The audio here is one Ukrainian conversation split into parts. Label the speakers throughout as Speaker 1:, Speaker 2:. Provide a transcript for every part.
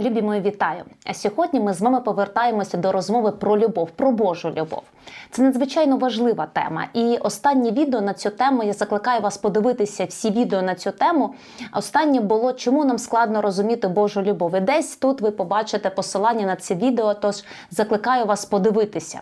Speaker 1: Любі мої вітаю! А сьогодні ми з вами повертаємося до розмови про любов, про Божу любов. Це надзвичайно важлива тема. І останнє відео на цю тему я закликаю вас подивитися всі відео на цю тему. Останнє було чому нам складно розуміти Божу любов. І десь тут ви побачите посилання на це відео. Тож закликаю вас подивитися.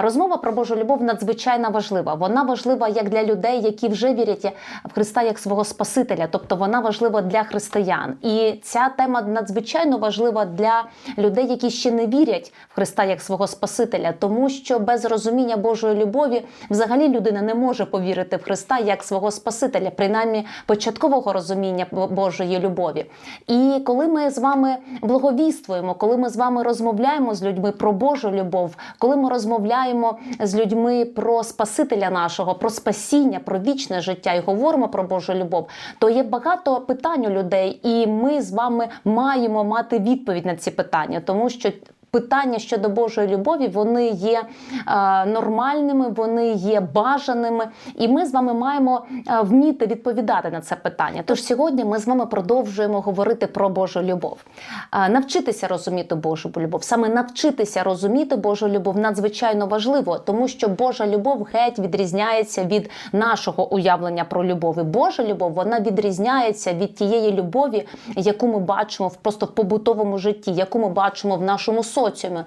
Speaker 1: Розмова про Божу любов надзвичайно важлива. Вона важлива як для людей, які вже вірять в Христа як свого Спасителя, тобто вона важлива для християн. І ця тема надзвичайно важлива для людей, які ще не вірять в Христа як свого Спасителя, тому що без розуміння Божої любові взагалі людина не може повірити в Христа як свого Спасителя, принаймні початкового розуміння Божої любові. І коли ми з вами благовіствуємо, коли ми з вами розмовляємо з людьми про Божу любов, коли ми розмовляємо з людьми про Спасителя нашого, про спасіння, про вічне життя і говоримо про Божу любов, то є багато питань у людей, і ми з вами маємо мати відповідь на ці питання, тому що. Питання щодо Божої любові вони є е, нормальними, вони є бажаними, і ми з вами маємо е, вміти відповідати на це питання. Тож сьогодні ми з вами продовжуємо говорити про Божу любов, е, навчитися розуміти Божу любов. Саме навчитися розуміти Божу любов надзвичайно важливо, тому що Божа любов геть відрізняється від нашого уявлення про любов. Божа любов вона відрізняється від тієї любові, яку ми бачимо в просто в побутовому житті, яку ми бачимо в нашому соціумі.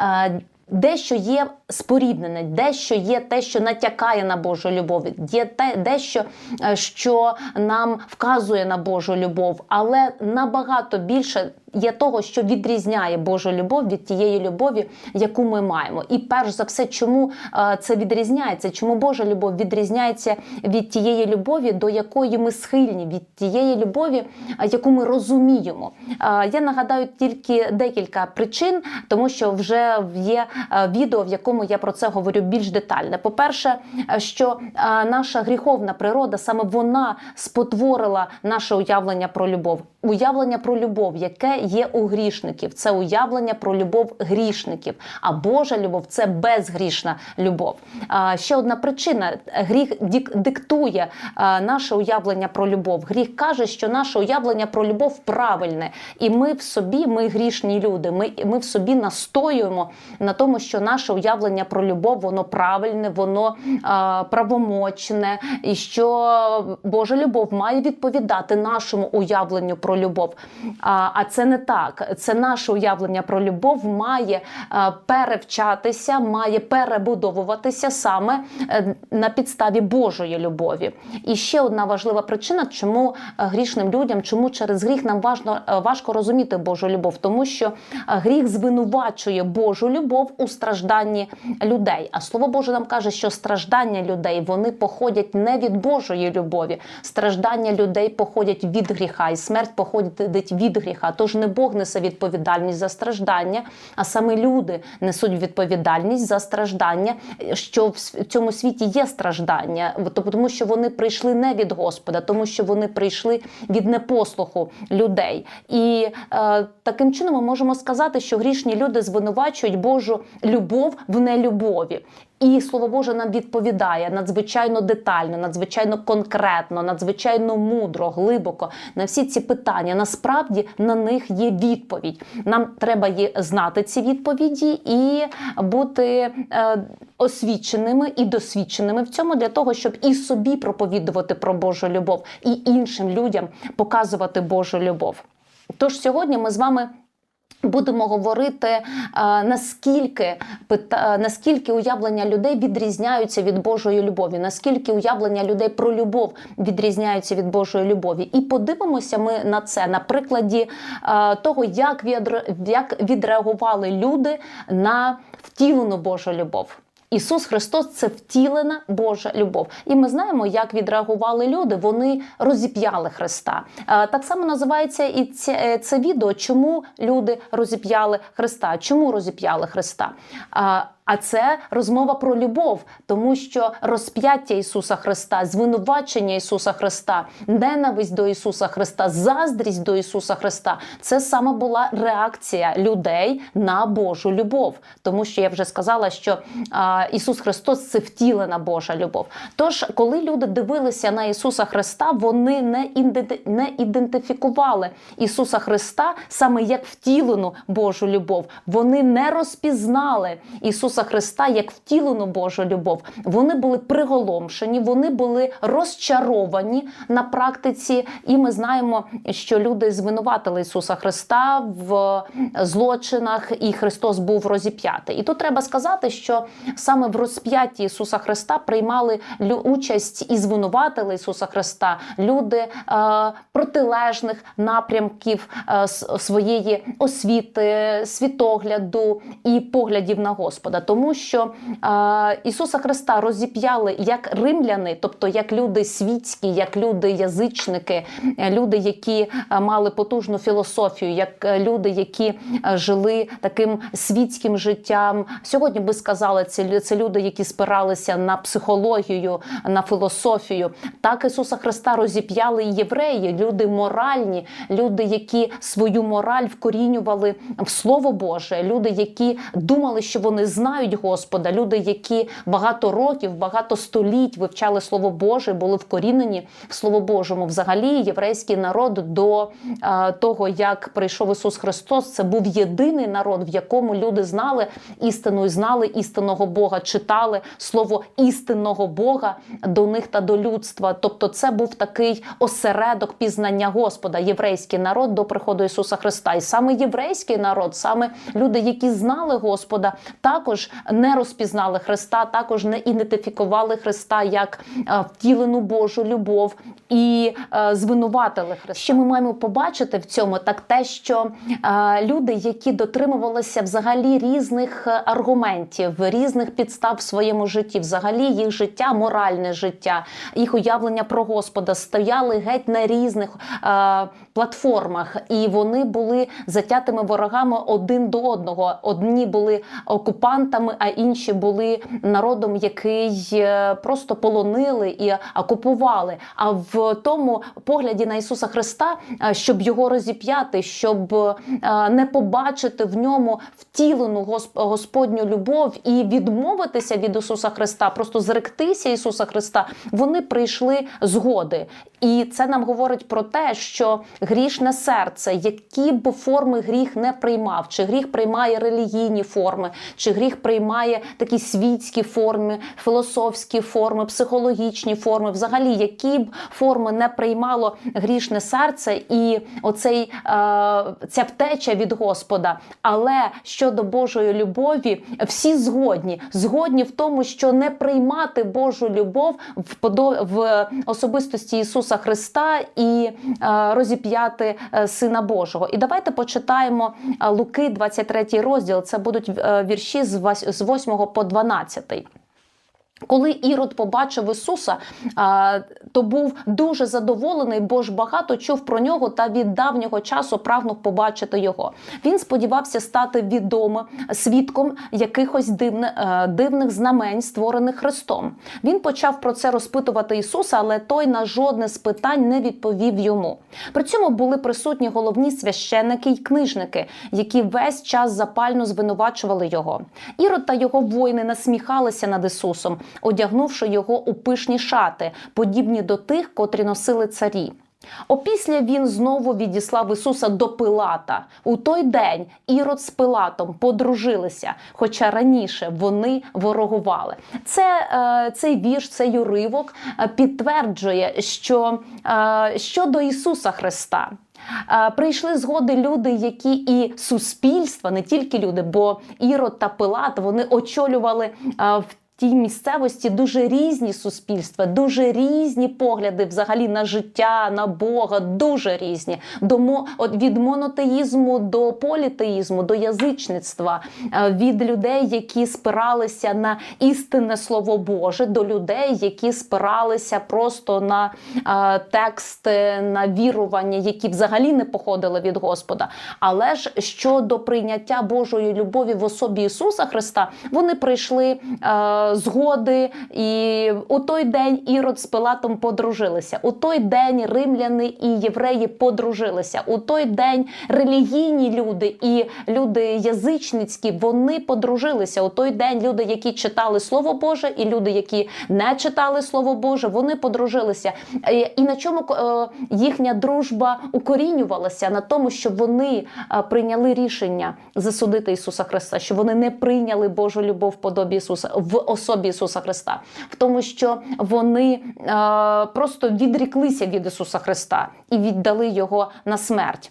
Speaker 1: Е, Дещо є споріднене, дещо є те, що натякає на Божу любов, є те, дещо, е, що нам вказує на Божу любов, але набагато більше є того, що відрізняє Божу любов від тієї любові, яку ми маємо. І перш за все, чому е, це відрізняється? Чому Божа любов відрізняється від тієї любові, до якої ми схильні, від тієї любові, е, яку ми розуміємо? Я нагадаю тільки декілька причин, тому що вже є відео, в якому я про це говорю більш детально. По-перше, що наша гріховна природа саме вона спотворила наше уявлення про любов. Уявлення про любов, яке є у грішників, це уявлення про любов грішників. А Божа любов це безгрішна любов. Ще одна причина: гріх диктує наше уявлення про любов. Гріх каже, що наше уявлення про любов правильне, і ми в собі, ми грішні люди. Ми, ми в собі настоюємо на тому, що наше уявлення про любов воно правильне, воно а, правомочне, і що Божа любов має відповідати нашому уявленню про любов. А, а це не так. Це наше уявлення про любов має перевчатися, має перебудовуватися саме е, на підставі Божої любові. І ще одна важлива причина, чому грішним людям, чому через гріх нам важно, важко розуміти Божу любов, тому що гріх звинувачує Божу любов у стражданні людей. А слово Боже нам каже, що страждання людей вони походять не від Божої любові. Страждання людей походять від гріха, і смерть походить від гріха. Тож не Бог несе відповідальність за страждання, а саме люди несуть відповідальність за страждання, що в цьому світі є страждання, тому що вони прийшли не від Господа, тому що вони прийшли від непослуху людей. І е, таким чином ми можемо сказати, що грішні люди звинувачують Божу любов в нелюбові. І слово Боже нам відповідає надзвичайно детально, надзвичайно конкретно, надзвичайно мудро, глибоко на всі ці питання. Насправді на них є відповідь. Нам треба є знати ці відповіді і бути е, освіченими і досвідченими в цьому для того, щоб і собі проповідувати про Божу любов, і іншим людям показувати Божу любов. Тож сьогодні ми з вами. Будемо говорити наскільки наскільки уявлення людей відрізняються від Божої любові, наскільки уявлення людей про любов відрізняються від Божої любові, і подивимося ми на це на прикладі того, як як відреагували люди на втілену Божу любов. Ісус Христос це втілена Божа любов. І ми знаємо, як відреагували люди. Вони розіп'яли Христа. Так само називається і це, е, це відео, чому люди розіп'яли Христа. Чому розіп'яли Христа? А це розмова про любов, тому що розп'яття Ісуса Христа, звинувачення Ісуса Христа, ненависть до Ісуса Христа, заздрість до Ісуса Христа це саме була реакція людей на Божу любов. Тому що я вже сказала, що а, Ісус Христос це втілена Божа любов. Тож, коли люди дивилися на Ісуса Христа, вони не не ідентифікували Ісуса Христа саме як втілену Божу любов. Вони не розпізнали Ісуса Христа як втілену Божу любов. Вони були приголомшені, вони були розчаровані на практиці, і ми знаємо, що люди звинуватили Ісуса Христа в злочинах, і Христос був розіп'ятий. І тут треба сказати, що саме в розп'ятті Ісуса Христа приймали участь і звинуватили Ісуса Христа люди е, протилежних напрямків е, своєї освіти, світогляду і поглядів на Господа, тому що е, Ісуса Христа розіп'яли як римляни, тобто як люди світські, як люди язичники, е, люди, які е, мали потужну філософію, як е, люди, які жили таким світським життям. Сьогодні би сказали, це, це люди, які спиралися на психологію, на філософію. Так Ісуса Христа розіп'яли і євреї, люди моральні, люди, які свою мораль вкорінювали в Слово Боже, люди, які думали, що вони знають Господа, люди, які багато років, багато століть вивчали Слово Боже, були вкорінені в Слово Божому. Взагалі, єврейський народ до е, того, як прийшов Ісус Христос, це був єдиний народ, в якому люди знали істину і знали істинного Бога, читали слово істинного Бога до них та до людства. Тобто, це був такий осередок пізнання Господа, єврейський народ до приходу Ісуса Христа. І саме єврейський народ, саме люди, які знали Господа, також не розпізнали Христа, також не ідентифікували Христа як е, втілену Божу любов і е, звинуватили Христа. Що ми маємо побачити в цьому? Так те, що е, люди, які дотримувалися взагалі різних аргументів, різних підстав в своєму житті, взагалі їх життя, моральне життя, їх уявлення про Господа стояли геть на різних платформах, і вони були затятими ворогами один до одного. Одні були окупантами, а інші були народом, який е, просто полонили і окупували. А в тому погляді на Ісуса Христа, е, щоб його розіп'яти, щоб е, не побачити в ньому втілену Гос- Господню любов і відмовитися від Ісуса Христа, просто зректися Ісуса Христа, вони прийшли згоди. І це нам говорить про те, що грішне серце, які б форми гріх не приймав, чи гріх приймає релігійні форми, чи гріх приймає такі світські форми, філософські форми, психологічні форми, взагалі, які б форми не приймало грішне серце, і оцей е, ця втеча від Господа. Але щодо Божої любові, всі згодні, згодні в тому, що не приймати Божу любов в в особистості Ісуса Христа і е, розіп'яти е, Сина Божого. І давайте почитаємо е, Луки, 23 розділ. Це будуть е, вірші з 8 по 12. Коли Ірод побачив Ісуса, то був дуже задоволений, бо ж багато чув про нього та від давнього часу прагнув побачити його. Він сподівався стати відомим свідком якихось е, дивних знамень, створених Христом. Він почав про це розпитувати Ісуса, але той на жодне з питань не відповів йому. При цьому були присутні головні священники й книжники, які весь час запально звинувачували його. Ірод та його воїни насміхалися над Ісусом, одягнувши його у пишні шати, подібні до тих, котрі носили царі. Опісля він знову відіслав Ісуса до Пилата. У той день Ірод з Пилатом подружилися, хоча раніше вони ворогували. Це е, цей вірш, цей уривок е, підтверджує, що е, щодо Ісуса Христа. Прийшли згоди люди, які і суспільства, не тільки люди, бо Ірод та Пилат вони очолювали в тій місцевості дуже різні суспільства, дуже різні погляди взагалі на життя, на Бога, дуже різні. До от від монотеїзму до політеїзму, до язичництва, е, від людей, які спиралися на істинне слово Боже, до людей, які спиралися просто на е, тексти, на вірування, які взагалі не походили від Господа. Але ж щодо прийняття Божої любові в особі Ісуса Христа, вони прийшли е, згоди, і у той день Ірод з Пилатом подружилися. У той день римляни і євреї подружилися. У той день релігійні люди і люди язичницькі вони подружилися. У той день люди, які читали Слово Боже, і люди, які не читали Слово Боже, вони подружилися. Е, І на чому е, їхня дружба укорінювалася? На тому, що вони е, прийняли рішення засудити Ісуса Христа, що вони не прийняли Божу любов в подобі Ісуса в особі Ісуса Христа, в тому, що вони е, просто відріклися від Ісуса Христа і віддали його на смерть.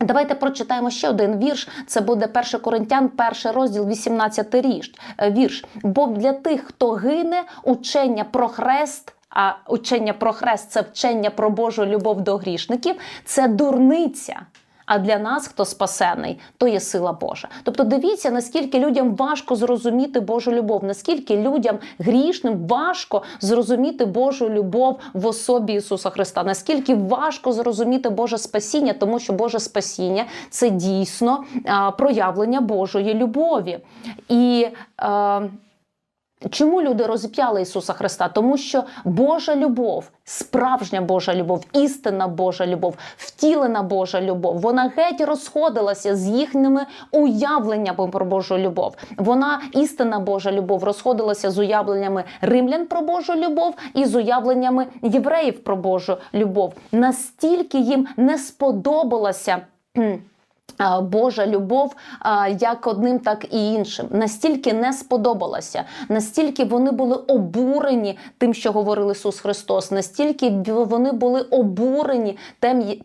Speaker 1: Давайте прочитаємо ще один вірш. Це буде 1 Коринтян, перший розділ, 18 ріж, е, вірш. Бо для тих, хто гине, учення про хрест. А учення про хрест це вчення про Божу любов до грішників, це дурниця. А для нас, хто спасений, то є сила Божа. Тобто дивіться, наскільки людям важко зрозуміти Божу любов, наскільки людям грішним важко зрозуміти Божу любов в особі Ісуса Христа, наскільки важко зрозуміти Боже спасіння, тому що Боже спасіння це дійсно проявлення Божої любові. І а, Чому люди розіп'яли Ісуса Христа? Тому що Божа любов, справжня Божа любов, істинна Божа любов, втілена Божа любов, вона геть розходилася з їхніми уявленнями про Божу любов. Вона істинна Божа любов розходилася з уявленнями римлян про Божу любов і з уявленнями євреїв про Божу любов. Настільки їм не сподобалася. Божа любов як одним, так і іншим. Настільки не сподобалася, настільки вони були обурені тим, що говорив Ісус Христос, настільки вони були обурені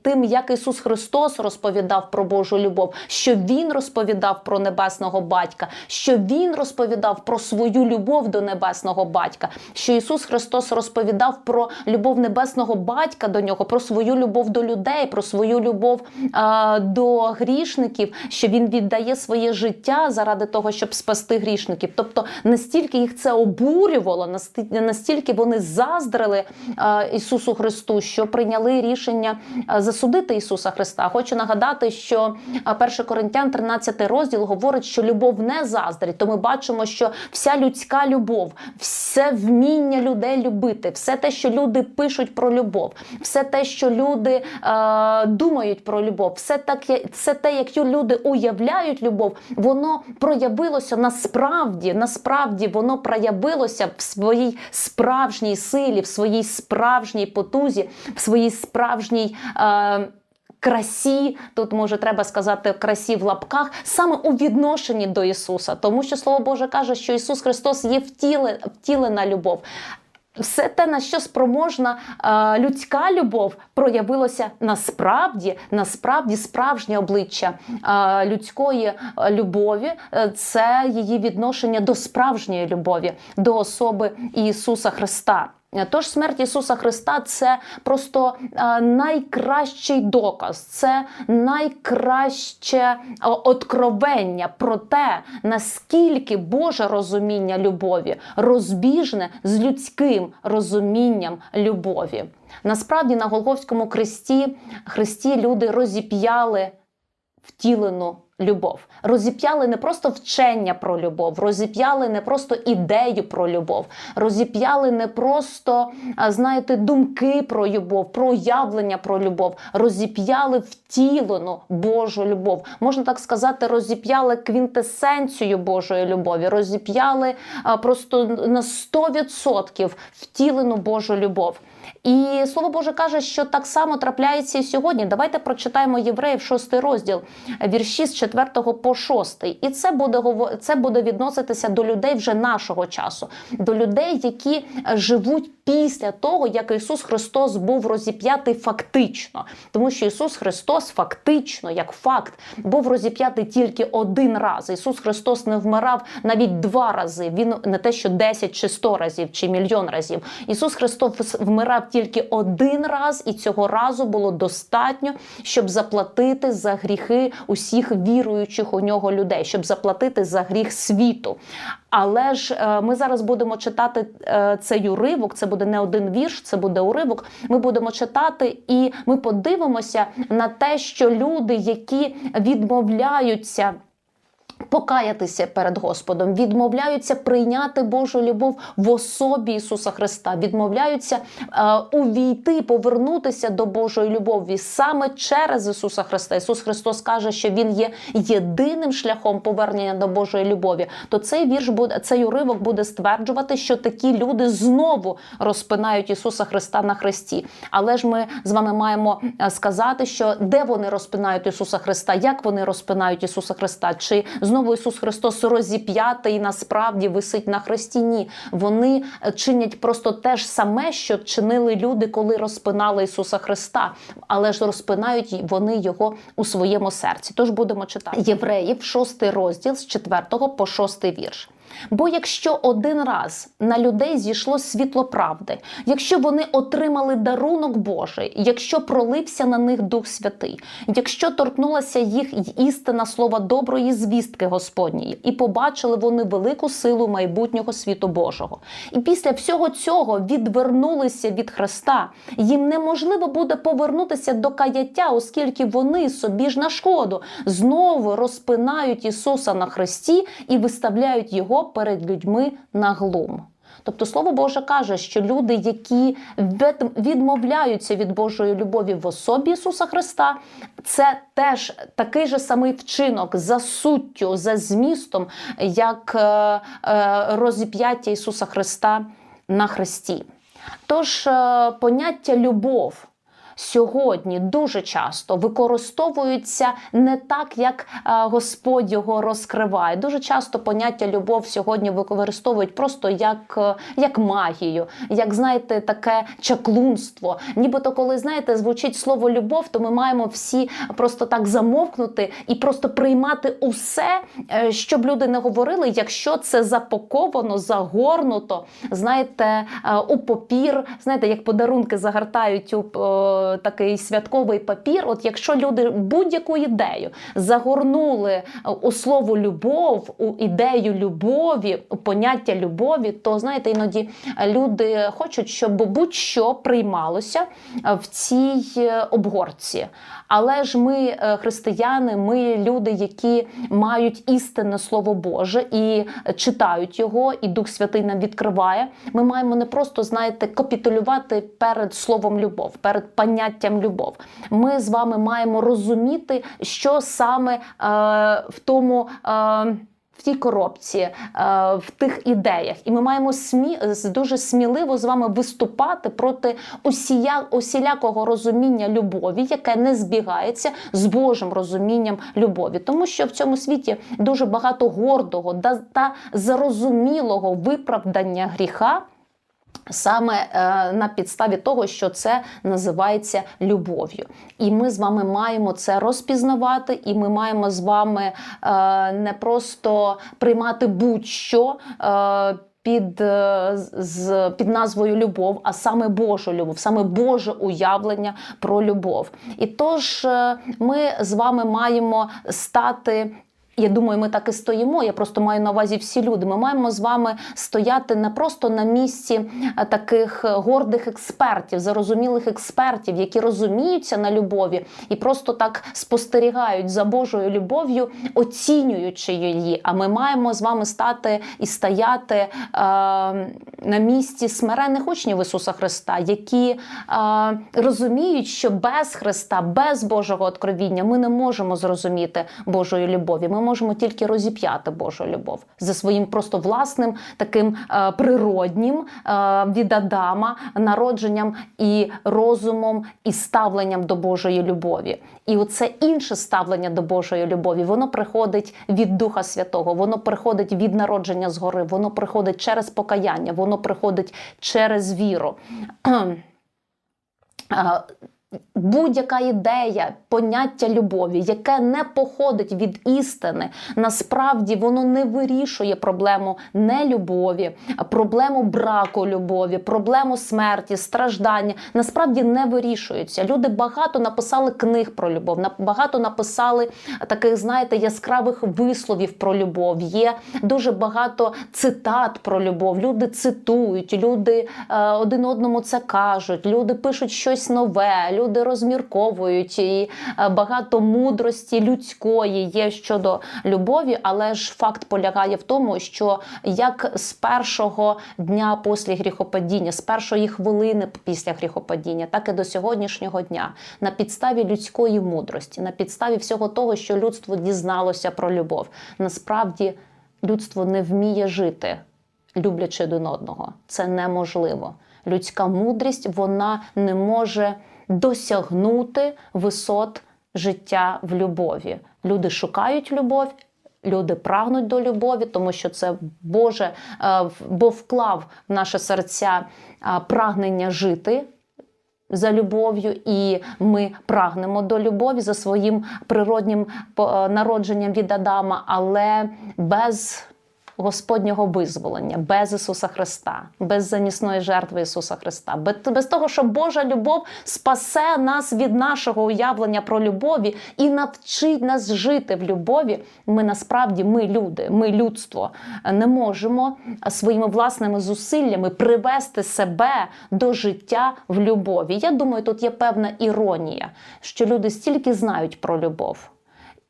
Speaker 1: тим, як Ісус Христос розповідав про Божу любов, що Він розповідав про небесного батька, що Він розповідав про свою любов до небесного батька, що Ісус Христос розповідав про любов небесного батька до нього, про свою любов до людей, про свою любов а, до грішників, що він віддає своє життя заради того, щоб спасти грішників. Тобто настільки їх це обурювало, настільки вони заздрили а, Ісусу Христу, що прийняли рішення а, засудити Ісуса Христа. Хочу нагадати, що а, 1 Коринтян 13 розділ говорить, що любов не заздрить. То ми бачимо, що вся людська любов, все вміння людей любити, все те, що люди пишуть про любов, все те, що люди е, думають про любов, все так, я- все те, як люди уявляють любов, воно проявилося насправді, насправді воно проявилося в своїй справжній силі, в своїй справжній потузі, в своїй справжній. Е, Красі, тут може треба сказати красі в лапках, саме у відношенні до Ісуса, тому що Слово Боже каже, що Ісус Христос є втіле, втілена любов. Все те, на що спроможна е, людська любов, проявилося насправді, насправді справжнє обличчя е, людської е, любові е, це її відношення до справжньої любові, до особи Ісуса Христа. Тож смерть Ісуса Христа це просто е, найкращий доказ, це найкраще е, откровення про те, наскільки Боже розуміння любові розбіжне з людським розумінням любові. Насправді на Голговському хресті хресті люди розіп'яли втілену любов. Розіп'яли не просто вчення про любов, розіп'яли не просто ідею про любов, розіп'яли не просто, знаєте, думки про любов, про уявлення про любов, розіп'яли втілену Божу любов. Можна так сказати, розіп'яли квінтесенцію Божої любові, розіп'яли просто на 100% втілену Божу любов. І слово Боже каже, що так само трапляється і сьогодні. Давайте прочитаємо євреїв 6 розділ, вірші з 4 по 6. І це буде це буде відноситися до людей вже нашого часу, до людей, які е, живуть після того, як Ісус Христос був розіп'ятий фактично, тому що Ісус Христос фактично, як факт, був розіп'ятий тільки один раз. Ісус Христос не вмирав навіть два рази. Він не те, що 10 чи 100 разів, чи мільйон разів. Ісус Христос вмирав тільки один раз, і цього разу було достатньо, щоб заплатити за гріхи усіх віруючих у нього людей, щоб заплатити за гріх світу. Але ж е, ми зараз будемо читати е, цей уривок. Це буде не один вірш, це буде уривок. Ми будемо читати, і ми подивимося на те, що люди, які відмовляються. Покаятися перед Господом, відмовляються прийняти Божу любов в особі Ісуса Христа, відмовляються е, увійти, повернутися до Божої любові саме через Ісуса Христа. Ісус Христос каже, що Він є єдиним шляхом повернення до Божої любові. То цей вірш буде цей уривок буде стверджувати, що такі люди знову розпинають Ісуса Христа на хресті. Але ж ми з вами маємо е, сказати, що де вони розпинають Ісуса Христа, як вони розпинають Ісуса Христа, чи знову Ісус Христос розіп'ятий насправді висить на хресті? Ні, вони е, чинять просто те ж саме, що чинили люди, коли розпинали Ісуса Христа, але ж розпинають вони його у своєму серці. Тож будемо читати Євреїв, 6 розділ з 4 по 6 вірш. Бо якщо один раз на людей зійшло світло правди, якщо вони отримали дарунок Божий, якщо пролився на них Дух Святий, якщо торкнулася їх істина слова доброї звістки Господньої, і побачили вони велику силу майбутнього світу Божого, і після всього цього відвернулися від Христа, їм неможливо буде повернутися до каяття, оскільки вони собі ж на шкоду знову розпинають Ісуса на хресті і виставляють його перед людьми на глум. Тобто Слово Боже каже, що люди, які відмовляються від Божої любові в особі Ісуса Христа, це теж такий же самий вчинок за суттю, за змістом, як е, е, розіп'яття Ісуса Христа на хресті. Тож е, поняття любов. Сьогодні дуже часто використовуються не так, як е, Господь його розкриває. Дуже часто поняття любов сьогодні використовують просто як, е, як магію, як знаєте, таке чаклунство. Нібито, коли знаєте, звучить слово любов, то ми маємо всі просто так замовкнути і просто приймати усе, е, щоб люди не говорили, якщо це запаковано, загорнуто, знаєте, у папір, знаєте, як подарунки загортають у такий святковий папір. От якщо люди будь-яку ідею загорнули е, у слово любов, у ідею любові, у поняття любові, то знаєте, іноді люди хочуть, щоб будь-що приймалося е, в цій е, обгорці. Але ж ми, е, християни, ми люди, які мають істинне слово Боже і читають його, і Дух Святий нам відкриває. Ми маємо не просто, знаєте, капітулювати перед словом любов, перед поняттям любов. Ми з вами маємо розуміти, що саме е, в тому. Е, в тій коробці, е, в тих ідеях, і ми маємо смі... дуже сміливо з вами виступати проти усія... усілякого розуміння любові, яке не збігається з Божим розумінням любові, тому що в цьому світі дуже багато гордого та зарозумілого виправдання гріха. Саме е, на підставі того, що це називається любов'ю, і ми з вами маємо це розпізнавати, і ми маємо з вами е, не просто приймати будь-що. Е, під, з, під назвою любов, а саме Божу любов, саме Боже уявлення про любов. І тож ми з вами маємо стати я думаю, ми так і стоїмо. Я просто маю на увазі всі люди. Ми маємо з вами стояти не просто на місці е, таких гордих експертів, зарозумілих експертів, які розуміються на любові і просто так спостерігають за Божою любов'ю, оцінюючи її. А ми маємо з вами стати і стояти е, на місці смирених учнів Ісуса Христа, які е, розуміють, що без Христа, без Божого откровіння ми не можемо зрозуміти Божої любові. Ми можемо тільки розіп'яти Божу любов за своїм просто власним таким е, природнім е, від Адама народженням і розумом, і ставленням до Божої любові. І оце інше ставлення до Божої любові, воно приходить від Духа Святого, воно приходить від народження згори, воно приходить через покаяння, воно приходить через віру. Будь-яка ідея, поняття любові, яке не походить від істини, насправді воно не вирішує проблему нелюбові, проблему браку любові, проблему смерті, страждання. Насправді не вирішуються. Люди багато написали книг про любов, багато написали таких, знаєте, яскравих висловів про любов. Є дуже багато цитат про любов. Люди цитують, люди е, один одному це кажуть, люди пишуть щось нове, люди розмірковують, і е, багато мудрості людської є щодо любові, але ж факт полягає в тому, що як з першого дня після гріхопадіння, з першої хвилини після гріхопадіння, так і до сьогоднішнього дня, на підставі людської мудрості, на підставі всього того, що людство дізналося про любов, насправді людство не вміє жити люблячи один одного. Це неможливо. Людська мудрість вона не може досягнути висот життя в любові. Люди шукають любов. Люди прагнуть до любові, тому що це Боже, е, Бог вклав в наше серця е, прагнення жити за любов'ю, і ми прагнемо до любові за своїм природнім е, народженням від Адама, але без Господнього визволення, без Ісуса Христа, без замісної жертви Ісуса Христа, без, без того, що Божа любов спасе нас від нашого уявлення про любові і навчить нас жити в любові. Ми насправді, ми люди, ми людство, не можемо своїми власними зусиллями привести себе до життя в любові. Я думаю, тут є певна іронія, що люди стільки знають про любов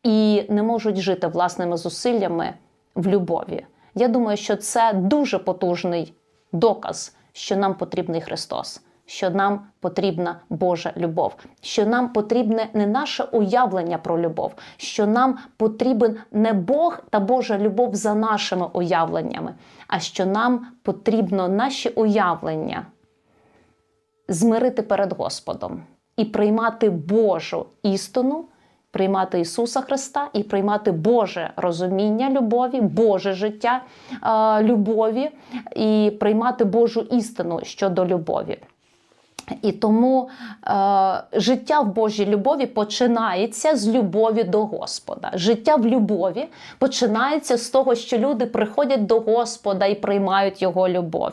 Speaker 1: і не можуть жити власними зусиллями в любові. Я думаю, що це дуже потужний доказ, що нам потрібний Христос, що нам потрібна Божа любов, що нам потрібне не наше уявлення про любов, що нам потрібен не Бог та Божа любов за нашими уявленнями, а що нам потрібно наші уявлення змирити перед Господом і приймати Божу істину, приймати Ісуса Христа і приймати Боже розуміння любові, Боже життя е, любові і приймати Божу істину щодо любові. І тому е, життя в Божій любові починається з любові до Господа. Життя в любові починається з того, що люди приходять до Господа і приймають його любов.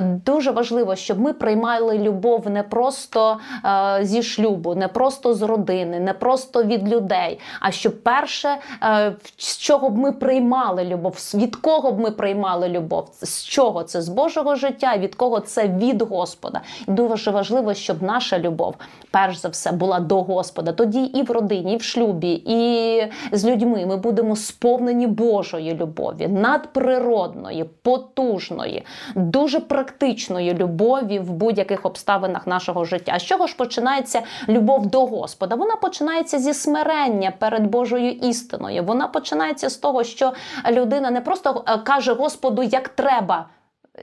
Speaker 1: Дуже важливо, щоб ми приймали любов не просто е, зі шлюбу, не просто з родини, не просто від людей, а щоб перше, е, з чого б ми приймали любов, від кого б ми приймали любов, з чого це з Божого життя, від кого це від Господа. Дуже важливо, щоб наша любов, перш за все, була до Господа. Тоді і в родині, і в шлюбі, і з людьми ми будемо сповнені Божої любові, надприродної, потужної, дуже практичної любові в будь-яких обставинах нашого життя. З чого ж починається любов до Господа? Вона починається зі смирення перед Божою істиною. Вона починається з того, що людина не просто е, каже Господу, як треба.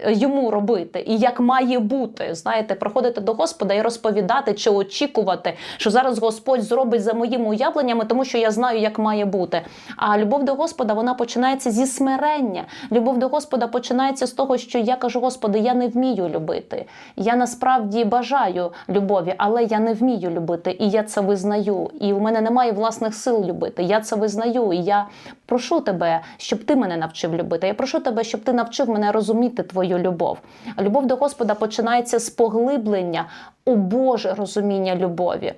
Speaker 1: Йому робити і як має бути, знаєте, приходити до Господа і розповідати чи очікувати, що зараз Господь зробить за моїми уявленнями, тому що я знаю, як має бути. А любов до Господа вона починається зі смирення. Любов до Господа починається з того, що я кажу, Господи, я не вмію любити. Я насправді бажаю любові, але я не вмію любити, і я це визнаю. І у мене немає власних сил любити. Я це визнаю. І я прошу тебе, щоб ти мене навчив любити. Я прошу тебе, щоб ти навчив мене розуміти твою любов. Любов до Господа починається з поглиблення у Боже розуміння любові, е,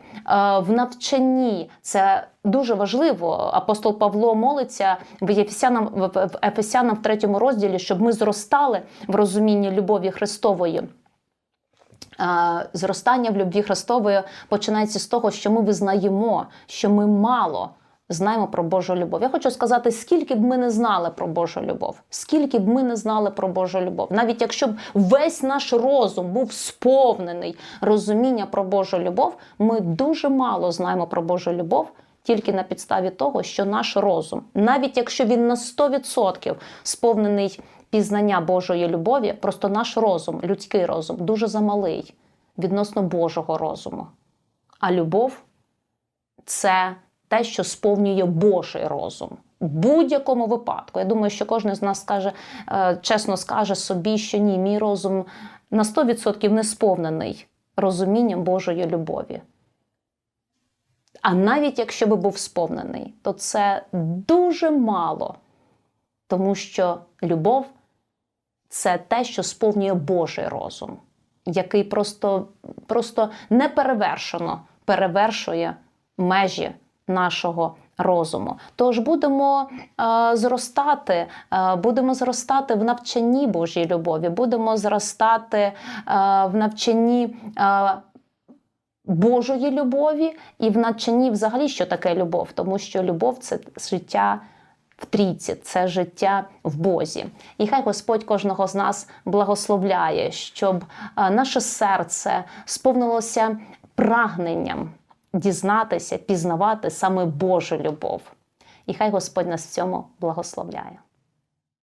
Speaker 1: в навчанні. Це дуже важливо. Апостол Павло молиться в Єфесянам в в Ефесянам в третьому розділі, щоб ми зростали в розумінні любові Христової. Е, Зростання в любві Христової починається з того, що ми визнаємо, що ми мало знаємо про Божу любов. Я хочу сказати, скільки б ми не знали про Божу любов, скільки б ми не знали про Божу любов, навіть якщо б весь наш розум був сповнений розуміння про Божу любов, ми дуже мало знаємо про Божу любов. Тільки на підставі того, що наш розум, навіть якщо він на 100% сповнений пізнання Божої любові, просто наш розум, людський розум, дуже замалий відносно Божого розуму. А любов це те, що сповнює Божий розум. В будь-якому випадку. Я думаю, що кожен з нас скаже, е, чесно скаже собі, що ні, мій розум на 100% не сповнений розумінням Божої любові. А навіть якщо би був сповнений, то це дуже мало, тому що любов це те, що сповнює Божий розум, який просто, просто неперевершено перевершує межі нашого розуму. Тож будемо е, зростати, е, будемо зростати в навчанні Божій любові, будемо зростати е, в навчанні. Е, Божої любові і в навчанні взагалі, що таке любов, тому що любов це життя в трійці, це життя в Бозі. І хай Господь кожного з нас благословляє, щоб е, наше серце сповнилося прагненням дізнатися, пізнавати саме Божу любов. І хай Господь нас в цьому благословляє.